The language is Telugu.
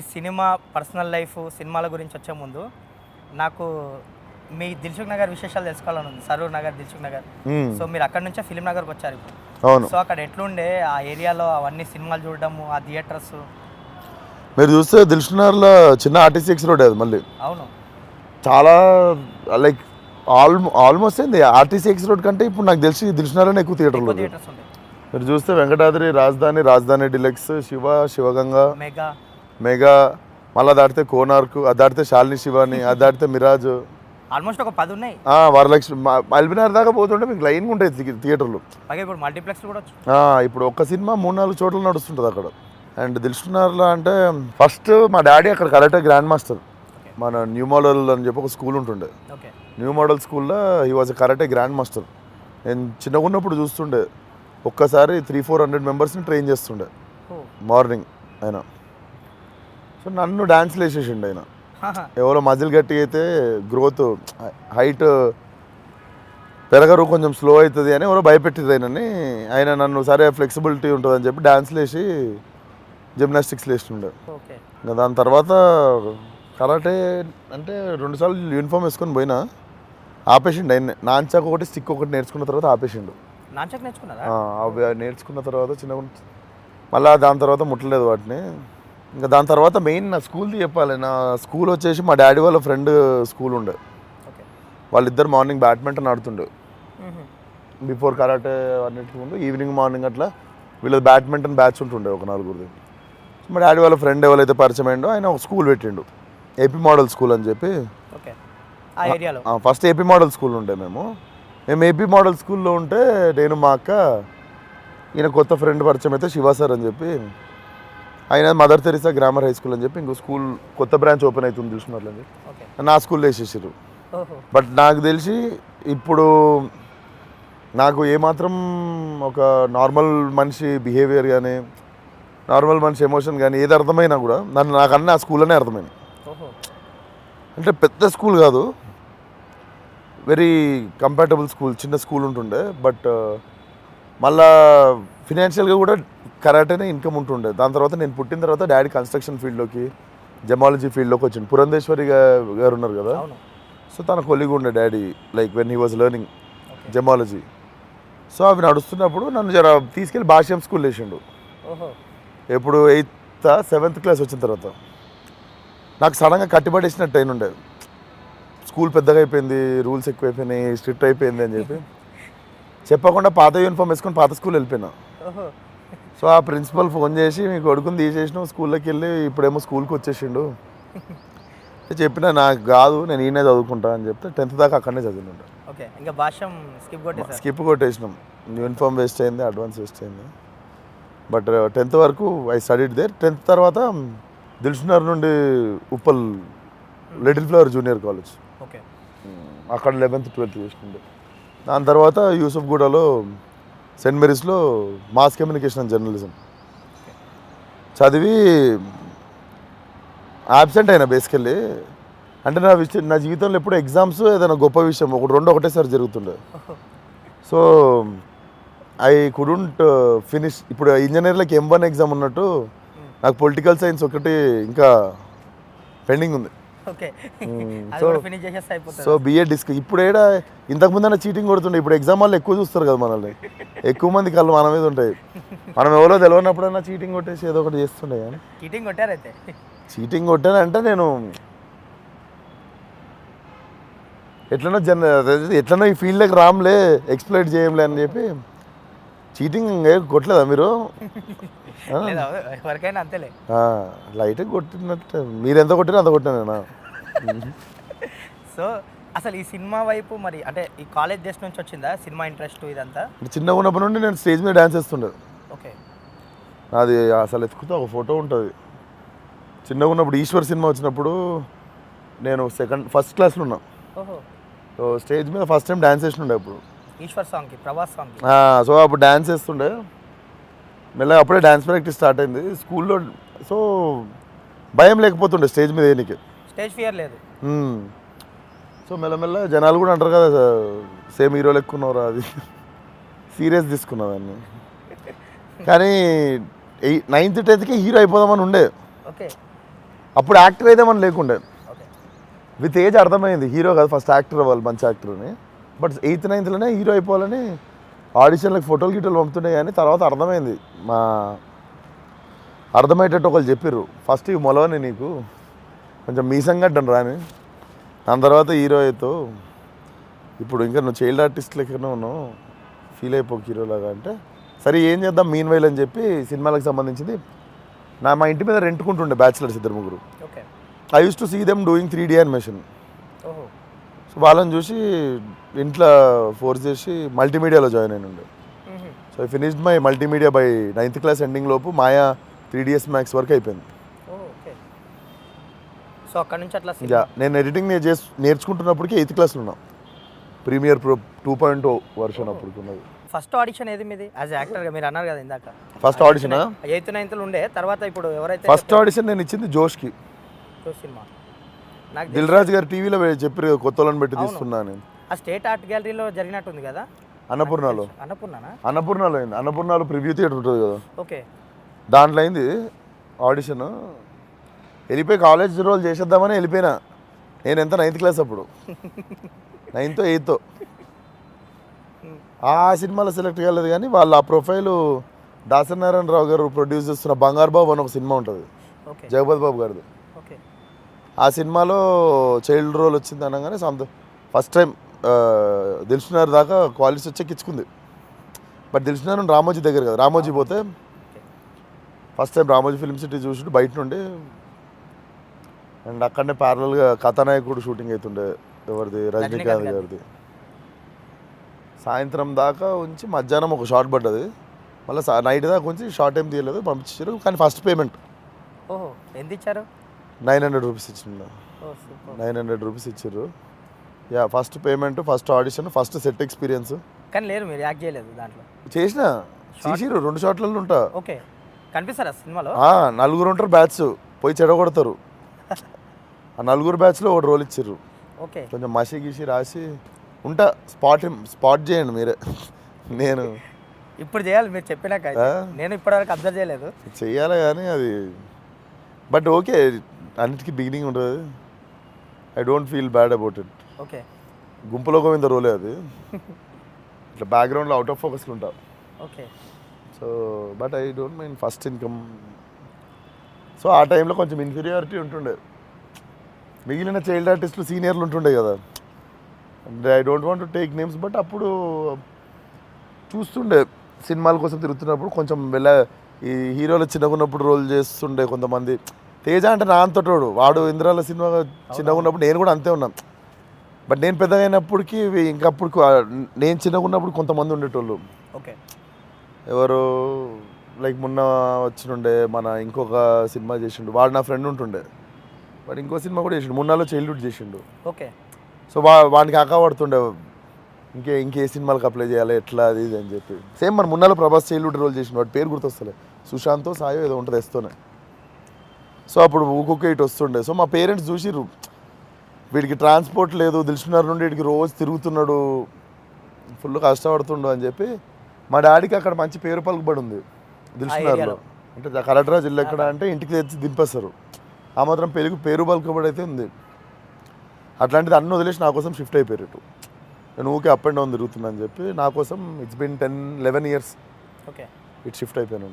మీ సినిమా పర్సనల్ లైఫ్ సినిమాల గురించి వచ్చే ముందు నాకు మీ దిల్సుఖ్ నగర్ విశేషాలు తెలుసుకోవాలని ఉంది. సరూర్ నగర్ దిల్సుఖ్ నగర్. సో మీరు అక్కడ నుంచే ఫిలిం నగర్కి వచ్చారు ఇప్పుడు. అవును. సో అక్కడ ఎట్లుండే ఆ ఏరియాలో అవన్నీ సినిమాలు చూడడము ఆ థియేటర్స్? మీరు చూస్తే దిల్షునార్లో చిన్న ఆర్టీసీ ఎక్స్ రోడ్ అది మళ్ళీ. అవును. చాలా లైక్ ఆల్మో ఆల్మోస్ట్ ఏంది? ఆర్టీసీ ఎక్స్ రోడ్ కంటే ఇప్పుడు నాకు తెలిసి దిల్షునార్లోనే ఎక్కువ థియేటర్లు ఉంది థియేటర్స్ ఉంటాయి మీరు చూస్తే Venkatadri Rajadhani Rajadhani deluxe Shiva Shivaganga. Mega. Mega మళ్ళా దాటితే కోనార్క్ అది దాటితే శాలిని శివాని అది దాటితే మిరాజ్. ఆల్మోస్ట్ ఒక పది ఉన్నాయి. వరలక్ష్మి మల్బినార్ దాకా పోతుంటే మీకు లైన్గా ఉంటాయి థియేటర్లు. ఇప్పుడు మల్టీప్లెక్స్ కూడా ఇప్పుడు ఒక్క సినిమా మూడు నాలుగు చోట్ల నడుస్తుంటుంది అక్కడ. అండ్ దిల్షునార్లో అంటే ఫస్ట్ మా డాడీ అక్కడ కరాటే గ్రాండ్ మాస్టర్. మన న్యూ మోడల్ అని చెప్పి ఒక స్కూల్ ఉంటుండే. న్యూ మోడల్ స్కూల్లో he was karate grand master. నేను చిన్నగా ఉన్నప్పుడు చూస్తుండే. ఒక్కసారి త్రీ ఫోర్ హండ్రెడ్ మెంబర్స్ని ట్రైన్ చేస్తుండే. మార్నింగ్ ఆయన సో నన్ను డాన్స్లు వేసేసిండు ఆయన. ఎవరో మజిల్ గట్టి అయితే గ్రోత్ హైట్ పెరగరు కొంచెం స్లో అవుతుంది అని ఎవరో భయపెట్టింది ఆయనని. ఆయన నన్ను సరే ఫ్లెక్సిబిలిటీ ఉంటుంది అని చెప్పి డాన్స్లు వేసి జిమ్నాస్టిక్స్ వేస్తుండే. ఓకే. ఇంకా దాని తర్వాత కరాటే అంటే రెండుసార్లు యూనిఫామ్ వేసుకొని పోయినా ఆపేసిండు ఆయన నాంచాక ఒకటి స్టిక్ ఒకటి నేర్చుకున్న తర్వాత ఆపేసిండు. అవి నేర్చుకున్న తర్వాత చిన్న మళ్ళీ దాని తర్వాత ముట్టలేదు వాటిని. ఇంకా దాని తర్వాత మెయిన్ నా స్కూల్ది చెప్పాలి. నా స్కూల్ వచ్చేసి మా డాడీ వాళ్ళ ఫ్రెండ్ స్కూల్ ఉండే. వాళ్ళిద్దరు మార్నింగ్ బ్యాడ్మింటన్ ఆడుతుండే. బిఫోర్ కరాటే అన్నిటికి ముందు ఈవినింగ్ మార్నింగ్ అట్లా వీళ్ళది బ్యాడ్మింటన్ బ్యాచ్ ఉంటుండే ఒక నలుగురిది. మా డాడీ వాళ్ళ ఫ్రెండ్ ఎవరైతే పరిచయం అయిండో ఆయన ఒక స్కూల్ పెట్టిండు. ఏపీ మోడల్ స్కూల్ అని చెప్పి. ఫస్ట్ ఏపీ మోడల్ స్కూల్ ఉండే మేము. మేము ఏపీ మోడల్ స్కూల్లో ఉంటే నేను మా అక్క ఈయన కొత్త ఫ్రెండ్ పరిచయం అయితే శివ సార్ అని చెప్పి ఆయన Mother Teresa grammar high school అని చెప్పి ఇంకో స్కూల్ కొత్త బ్రాంచ్ ఓపెన్ అవుతుంది చెప్పి. నా స్కూల్లో వేసేసారు బట్ నాకు తెలిసి ఇప్పుడు నాకు ఏమాత్రం ఒక నార్మల్ మనిషి బిహేవియర్ కానీ నార్మల్ మనిషి ఎమోషన్ కానీ ఏది అర్థమైనా కూడా నన్ను నాకు అన్నీ ఆ స్కూల్లోనే అర్థమైంది. అంటే పెద్ద స్కూల్ కాదు వెరీ కంపాటబుల్ స్కూల్ చిన్న స్కూల్ ఉంటుండే బట్ మళ్ళా ఫినాన్షియల్గా కూడా కరాటేనే ఇన్కమ్ ఉంటుండే. దాని తర్వాత నేను పుట్టిన తర్వాత డాడీ కన్స్ట్రక్షన్ ఫీల్డ్లోకి జమాలజీ ఫీల్డ్లోకి వచ్చింది పురంధేశ్వరి గారు ఉన్నారు కదా? సో తన కొలిగి ఉండే daddy like when he was learning gemology. So అవి నడుస్తున్నప్పుడు నన్ను జర తీసుకెళ్ళి భాష్యం స్కూల్ వేసిండు ఎప్పుడు ఎయిత్ సెవెంత్ క్లాస్ వచ్చిన తర్వాత. నాకు సడన్గా కట్టిపడేసినట్టు అయిన ఉండే స్కూల్ పెద్దగా అయిపోయింది రూల్స్ ఎక్కువైపోయినాయి స్ట్రిక్ట్ అయిపోయింది అని చెప్పి. చెప్పకుండా పాత యూనిఫామ్ వేసుకొని పాత స్కూల్ వెళ్ళిపోయినా. సో ఆ ప్రిన్సిపల్ ఫోన్ చేసి మీ కొడుకుని తీసేసినావు స్కూల్లోకి వెళ్ళి ఇప్పుడేమో స్కూల్కి వచ్చేసిండు. చెప్పిన నాకు కాదు నేను ఈయనే చదువుకుంటా అని చెప్తే టెన్త్ దాకా అక్కడనే చదివిండు ఓకే ఇంకా భాష్యం స్కిప్ కొట్టేసారు? స్కిప్ కొట్టేసినాం. యూనిఫామ్ వేస్ట్ అయింది అడ్వాన్స్ వేస్ట్ అయింది. బట్ టెన్త్ వరకు ఐ స్టడీడ్ దేర్. టెన్త్ తర్వాత దిల్సునర్ నుండి Uppal little flower junior college. Okay. అక్కడ లెవెన్త్ ట్వెల్త్ చేసిండే. దాని తర్వాత యూసఫ్గూడలో సెయింట్ మేరీస్లో మాస్ కమ్యూనికేషన్ అండ్ జర్నలిజం చదివి యాబ్సెంట్ అయినా బేసికల్లీ అంటే నా విషయం నా జీవితంలో ఎప్పుడు ఎగ్జామ్స్ ఏదైనా గొప్ప విషయం ఒకటి రెండు ఒకటేసారి జరుగుతుండే. సో ఐ కుడుంట్ ఫినిష్ ఇప్పుడు ఇంజనీర్లకి ఎం వన్ ఎగ్జామ్ ఉన్నట్టు నాకు పొలిటికల్ సైన్స్ ఒకటి ఇంకా పెండింగ్ ఉంది. సో బిఏ డిస్క్ ఇప్పుడు ఏడా ఇంతకు ముందన్న చీటింగ్ కొడుతుండే ఇప్పుడు ఎగ్జామ్ వాళ్ళు ఎక్కువ చూస్తారు కదా మనల్ని. ఎక్కువ మంది కళ్ళు మన మీద ఉంటాయి. మనం ఎవరో తెలియనప్పుడైనా చీటింగ్ కొట్టేసి ఏదో ఒకటి చేస్తుండే కానీ. చీటింగ్ కొట్టారైతే చీటింగ్ కొట్టానంటే నేను ఎట్లనో జన ఎట్లనో ఈ ఫీల్డ్లోకి రామ్లే ఎక్స్ప్లైట్ చేయంలే అని చెప్పి చీటింగ్ కొట్టలేదా మీరు? లేదా ఎవరికైనా అంతేలే. లైట్గా కొట్టినట్టు. మీరు ఎంత కొట్టినా అంత కొట్టినా నేను? సో అసలు ఈ సినిమా వైపు మరి అంటే ఈ కాలేజ్ డేస్ నుంచి వచ్చిందా సినిమా ఇంట్రెస్ట్ ఇదంతా? చిన్నగా ఉన్నప్పటి నుండి నేను స్టేజ్ మీద డ్యాన్స్ చేస్తుండే. ఓకే. అది అసలు ఎత్తుకుతే ఒక ఫోటో ఉంటుంది. చిన్నగా ఉన్నప్పుడు ఈశ్వర్ సినిమా వచ్చినప్పుడు నేను సెకండ్ ఫస్ట్ క్లాస్లో ఉన్నా. స్టేజ్ మీద ఫస్ట్ టైం డ్యాన్స్ చేస్తుండే అప్పుడు. ఈశ్వర్ సాంగ్కి ప్రభాస్ సాంగ్కి. ఆ, సో అప్పుడు డ్యాన్స్ చేస్తుండే. మెల్లగా అప్పుడే డ్యాన్స్ ప్రాక్టీస్ స్టార్ట్ అయింది. స్కూల్లో సో భయం లేకపోతుండే స్టేజ్ మీద ఏనికి స్టేజ్ ఫియర్ లేదు. సో మెల్లమెల్ల జనాలు కూడా అంటారు కదా సేమ్ హీరో లెక్కున్నారా అది. సీరియస్ తీసుకున్నా దాన్ని. కానీ ఎయి నైన్త్ టెన్త్కి హీరో అయిపోదామని ఉండే. ఓకే. అప్పుడు యాక్టర్ అయితే మనం లేకుండే విత్ ఏజ్ అర్థమైంది. హీరో కాదు ఫస్ట్ యాక్టర్ అవ్వాలి మంచి యాక్టర్ అని బట్ ఎయిత్ నైన్త్లోనే హీరో అయిపోవాలని ఆడిషన్లకు ఫోటోలు గిటోలు పంపుతున్నాయి కానీ తర్వాత అర్థమైంది. మా అర్థమయ్యేటట్టు ఒకళ్ళు చెప్పారు ఫస్ట్ ఇవి మొలవని నీకు. కొంచెం మీసంగడ్డను రాని. దాని తర్వాత హీరో అవుతావు ఇప్పుడు ఇంకా నువ్వు చైల్డ్ ఆర్టిస్ట్ లెక్కనే ఉన్నావు. ఫీల్ అయిపోకు హీరోలాగా. అంటే సరే ఏం చేద్దాం? మీన్ వైల్ అని చెప్పి సినిమాలకు సంబంధించింది. నా మా ఇంటి మీద రెంట్కుంటుండే బ్యాచిలర్స్ ఇద్దరు ముగ్గురు. Okay. I use to see them doing three D animation ఓహో సో వాళ్ళని చూసి ఇంట్లో ఫోర్స్ చేసి మల్టీమీడియాలో జాయిన్ అయిన ఉండే. So I finished my multimedia by ninth class ending లోపు మాయా త్రీ డిఎస్ మ్యాక్స్ వరకు అయిపోయింది. ఓ సో అక్కడ నుంచి అట్లా నేను ఎడిటింగ్ నేను చేసి నేర్చుకుంటున్నప్పటికీ ఎయిత్ క్లాస్లో ఉన్నా. Premiere Pro two point version అప్పుడు ఉన్నది. ఫస్ట్ ఆడిషన్ ఏది మీది? యాజ్ యాక్టర్గా మీరు అన్నారు కదా ఇందాక. ఫస్ట్ ఆడిషన్ ఎయిత్ నైన్త్లో ఉండే తర్వాత ఇప్పుడు ఎవరైతే ఫస్ట్ ఆడిషన్ నేను ఇచ్చింది జోష్కి. చెప్పారో సినిమా. దిల్ రాజు గారు టీవీలో చెప్పారు కదా, కొత్త వాళ్ళని పెట్టి తీసుకున్నా నేను ఆ స్టేట్ ఆర్ట్ గ్యాలరీలో జరిగినట్టుంది కదా? అన్నపూర్ణలో. అన్నపూర్ణనా? అన్నపూర్ణలో అయింది. అన్నపూర్ణలో ప్రివ్యూ థియేటర్ ఉంటుంది కదా. ఓకే. దాంట్లో అయింది ఆడిషన్. వెళ్ళిపోయి కాలేజ్ రోల్ చేసేద్దామని వెళ్ళిపోయినా. నేను ఎంత నైన్త్ క్లాస్ అప్పుడు. నైన్త్ ఎయిత్ ఆ సినిమాలో సెలెక్ట్ కాలేదు కానీ వాళ్ళ ఆ ప్రొఫైల్ దాసనారాయణరావు గారు ప్రొడ్యూస్ చేస్తున్న బంగారు బాబు అని ఒక సినిమా ఉంటుంది. జగపతి బాబు గారిది. ఆ సినిమాలో చైల్డ్ రోల్ వచ్చింది అనగానే సంత ఫస్ట్ టైం దిల్సునార్ దాకా క్వాలిటీస్ వచ్చేకిచ్చుకుంది బట్ దిల్సునార్ రామోజీ దగ్గర కదా రామోజీ పోతే first time Ramoji film city చూసి బయట నుండి. అండ్ అక్కడనే ప్యారలల్గా కథానాయకుడు షూటింగ్ అవుతుండే ఎవరిది? రజనీకాంత్ గారిది. గారిది. సాయంత్రం దాకా ఉంచి మధ్యాహ్నం ఒక షార్ట్ పడ్డది. మళ్ళీ నైట్ దాకా ఉంచి షార్ట్ టైం తీయలేదు పంపించారు కానీ ఫస్ట్ పేమెంట్ ఓహో ఎంత ఇచ్చారు? నైన్ హండ్రెడ్ రూపీస్ ఇచ్చిండు. నైన్ హండ్రెడ్ రూపీస్ ఇచ్చారు yeah first payment first audition first set experience కానీ లేరు మీరు యాక్ట్ చేయలేదు దాంట్లో. చేసిన? చేసిరు రెండు షాట్లలో ఉంటా. ఓకే. కనిపిస్తారా సినిమాలో? నలుగురు ఉంటారు బ్యాచ్ పోయి చెడగొడతారు. ఆ నలుగురు బ్యాచ్లో ఒక రోల్ ఇచ్చారు ఓకే. కొంచెం మసి గీసి రాసి ఉంటా. స్పాట్ స్పాట్ చేయండి మీరే. నేను. ఇప్పుడు చేయాలి మీరు చెప్పినాక? నేను ఇప్పటివరకు అబ్జర్వ్ చేయలేదు. చెయ్యాలి కానీ అది. బట్ ఓకే అన్నిటికీ బిగినింగ్ ఉంటుంది I don't feel bad about it okay. గుంపులో గోవింద రోలే అది. ఇట్లా బ్యాక్గ్రౌండ్లో అవుట్ ఆఫ్ ఫోకస్లో ఉంటా okay. So but I don't mind first income so ఆ టైంలో కొంచెం ఇన్ఫీరియారిటీ ఉంటుండే. మిగిలిన చైల్డ్ ఆర్టిస్టులు సీనియర్లు ఉంటుండే కదా. అంటే I don't want to take names but అప్పుడు చూస్తుండే. సినిమాల కోసం తిరుగుతున్నప్పుడు కొంచెం వెళ్ళ ఈ హీరోలు చిన్నగా ఉన్నప్పుడు రోల్ చేస్తుండే కొంతమంది. తేజ అంటే నా అంతటోడు. వాడు ఇంద్రాల సినిమా చిన్నగా ఉన్నప్పుడు నేను కూడా అంతే ఉన్నాను. బట్ నేను పెద్దగా అయినప్పటికీ ఇంకా అప్పుడు నేను చిన్నగా ఉన్నప్పుడు కొంతమంది ఉండేటోళ్ళు. ఓకే. ఎవరు లైక్ మొన్న వచ్చినుండే మన ఇంకొక సినిమా చేసిండు. వాడు నా ఫ్రెండ్ ఉంటుండే. వాడు ఇంకో సినిమా కూడా చేసిండు. మున్నాలో చైల్డ్హుడ్ చేసిండు. ఓకే. సో వా వానికి అక్క పడుతుండే. ఇంకే ఇంకే సినిమాలకు అప్లై చేయాలి ఎట్లా అది ఇది అని చెప్పి. సేమ్ మన మున్నాలో ప్రభాస్ చైల్డ్హుడ్ రోల్ చేసిండు. వాడి పేరు గుర్తొస్తలే. సుశాంతో సాయో ఏదో ఉంటుంది ఎస్తోనే. సో అప్పుడు ఊకొక ఇటు వస్తుండే. సో మా పేరెంట్స్ చూసిర్రు వీడికి ట్రాన్స్పోర్ట్ లేదు దిల్సుకున్నారు నుండి వీడికి రోజు తిరుగుతున్నాడు ఫుల్ కష్టపడుతుండు అని చెప్పి మా డాడీకి అక్కడ మంచి పేరు పలుకుబడి ఉంది దిల్సుకున్నారులో ఏరియాలో. అంటే కలెక్టరాజ్ ఇల్లు ఎక్కడ అంటే ఇంటికి తెచ్చి దింపేస్తారు. ఆ మాత్రం పెరుగు పేరు పలుకుబడి అయితే ఉంది. అట్లాంటిది అన్ని వదిలేసి నా కోసం షిఫ్ట్ అయిపోయారు ఇటు. నేను ఊకే అప్ అండ్ డౌన్ తిరుగుతున్నా అని చెప్పి నా కోసం it's been ten eleven years okay. ఇటు షిఫ్ట్ అయిపోయాను